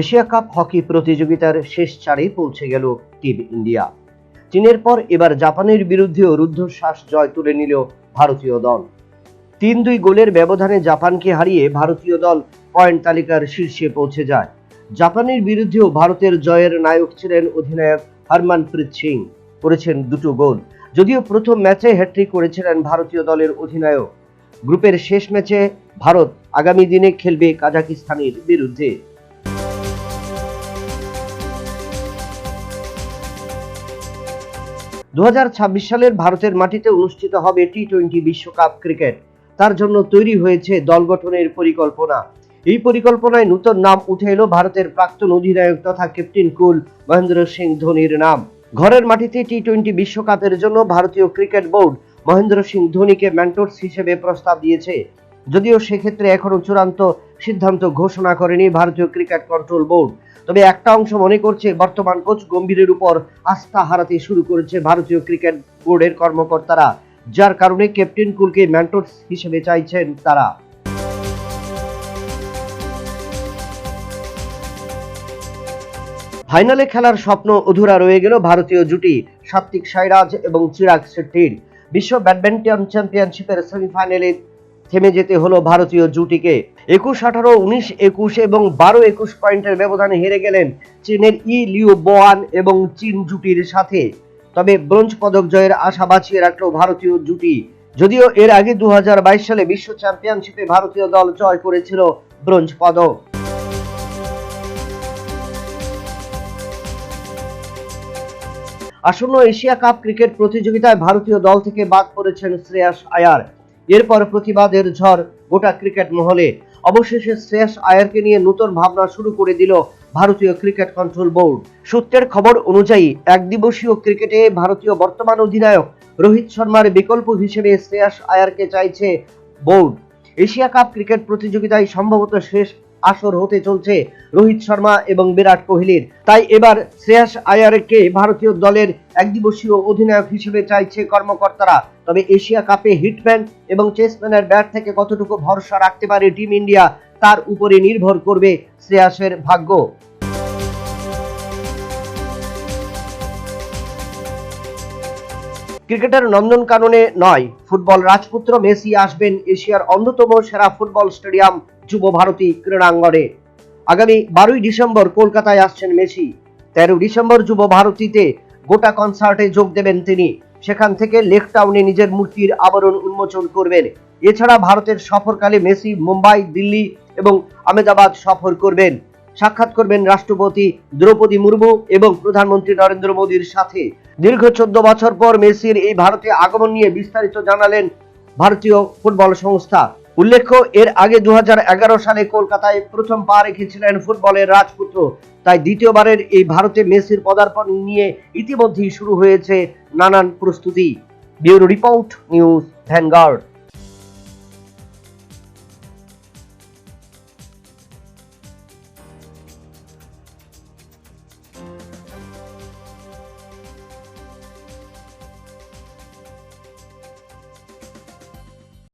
Asia cup hockey প্রতিযোগিতার শেষ চারে পৌঁছে গেল টিম ইন্ডিয়া। চীনের পর এবার জাপানের বিরুদ্ধেও রুদ্ধশ্বাস জয় তুলে নিল ভারতীয় দল। তিন দুই গোলের ব্যবধানে জাপানকে হারিয়ে ভারতীয় দল পয়েন্ট তালিকার শীর্ষে পৌঁছে যায়। জাপানের বিরুদ্ধেও ভারতের জয়ের নায়ক ছিলেন অধিনায়ক হরমনপ্রীত সিং। করেছেন দুটো গোল। যদিও প্রথম ম্যাচে হ্যাট্রিক করেছিলেন ভারতীয় দলের অধিনায়ক। গ্রুপের শেষ ম্যাচে ভারত আগামী দিনে খেলবে কাজাকিস্তানের বিরুদ্ধে। দুহাজার ছাব্বিশ সালের ভারতের মাটিতে অনুষ্ঠিত হবে টি টোয়েন্টি বিশ্বকাপ ক্রিকেট। তার জন্য তৈরি হয়েছে দল গঠনের পরিকল্পনা। এই পরিকল্পনায় নতুন নাম উঠে এলো ভারতের প্রাক্তন অধিনায়ক তথা ক্যাপ্টেন কুল মহেন্দ্র সিং ধোনির নাম। ঘরের মাটিতে টি টোয়েন্টি বিশ্বকাপের জন্য ভারতীয় ক্রিকেট বোর্ড মহেন্দ্র সিং ধোনিকে ম্যান্টোর্স হিসেবে প্রস্তাব দিয়েছে। যদিও সেক্ষেত্রে এখনও চূড়ান্ত সিদ্ধান্ত ঘোষণা করেনি ভারতীয় ক্রিকেট কন্ট্রোল বোর্ড। তবে একটা অংশ মনে করছে, বর্তমান কোচ গম্ভীরের উপর আস্থা হারাতে শুরু করেছে ভারতীয় ক্রিকেট বোর্ডের কর্মকর্তারা, যার কারণে ক্যাপ্টেন কুলকে ম্যান্টোর্স হিসেবে চাইছেন তারা। ফাইনালে খেলার স্বপ্ন অধুরা রয়ে গেল ভারতীয় জুটি সাত্বিক সাইরাজ এবং চিরাগ শেট্টির। বিশ্ব ব্যাডমিন্টন চ্যাম্পিয়নশিপের সেমিফাইনালে থেমে যেতে হলো ভারতীয় জুটিকে। একুশ, আঠারো, উনিশ, একুশ এবং বারো, একুশ পয়েন্টের ব্যবধানে হেরে গেলেন চীনের ই লিউ বোয়ান এবং চীন জুটির সাথে। তবে ব্রোঞ্জ পদক জয়ের আশা বাঁচিয়ে রাখল ভারতীয় জুটি। যদিও এর আগে দু সালে বিশ্ব চ্যাম্পিয়নশিপে ভারতীয় দল জয় করেছিল ব্রোঞ্জ পদক। আসন্ন এশিয়া কাপ ক্রিকেট প্রতিযোগিতায় ভারতীয় দল থেকে বাদ পড়েছেন শ্রেয়াস আয়ার। এরপর প্রতিবাদের ঝড় গোটা ক্রিকেট মহলে। অবশেষে শ্রেয়াস আয়ারকে নিয়ে নতুন ভাবনা শুরু করে দিল ভারতীয় ক্রিকেট কন্ট্রোল বোর্ড। সূত্রের খবর অনুযায়ী একদিবসীয় ক্রিকেটে ভারতীয় বর্তমান অধিনায়ক রোহিত শর্মার বিকল্প হিসেবে শ্রেয়াস আয়ারকে চাইছে বোর্ড। এশিয়া কাপ ক্রিকেট প্রতিযোগিতায় সম্ভবত শেষ আসর হতে চলছে রোহিত শর্মা এবং বিরাট কোহলির। তাই এবার শ্রেয়াস আয়ারকে ভারতীয় দলের একদিবসীয় অধিনায়ক হিসেবে চাইছে কর্মকর্তারা। তবে এশিয়া কাপে হিটম্যান এবং চেসম্যানের ব্যাট থেকে কতটুকু ভরসা রাখতে পারে টিম ইন্ডিয়া, তার উপরে নির্ভর করবে শ্রেয়াসের ভাগ্য। ক্রিকেটের নন্দনকাননে নয়। ফুটবল রাজপুত্র মেসি আসবেন এশিয়ার অন্যতম সেরা ফুটবল স্টেডিয়াম যুব ভারতী ক্রীড়াঙ্গনে। আগামী বারোই ডিসেম্বর কলকাতায় আসছেন মেসি। তেরো ডিসেম্বর যুব ভারতীতে গোটা কনসার্টে যোগ দেবেন তিনি। সেখান থেকে লেক টাউনে নিজের মূর্তির আবরণ উন্মোচন করবেন। এছাড়া ভারতের সফরকালে মেসি মুম্বাই, দিল্লি এবং আহমেদাবাদ সফর করবেন। সাক্ষাৎ করবেন রাষ্ট্রপতি দ্রৌপদী মুর্মু এবং প্রধানমন্ত্রী নরেন্দ্র মোদীর সাথে। দীর্ঘ চোদ্দ বছর পর মেসির এই ভারতে আগমন নিয়ে বিস্তারিত জানালেন ভারতীয় ফুটবল সংস্থা। উল্লেখ্য, এর আগে দু হাজার এগারো সালে কলকাতায় প্রথম পা রেখেছিলেন ফুটবলের রাজপুত্র। তাই দ্বিতীয়বারের এই ভারতে মেসির পদার্পণ নিয়ে ইতিমধ্যেই শুরু হয়েছে নানান প্রস্তুতি। Bureau report, news Vanguard.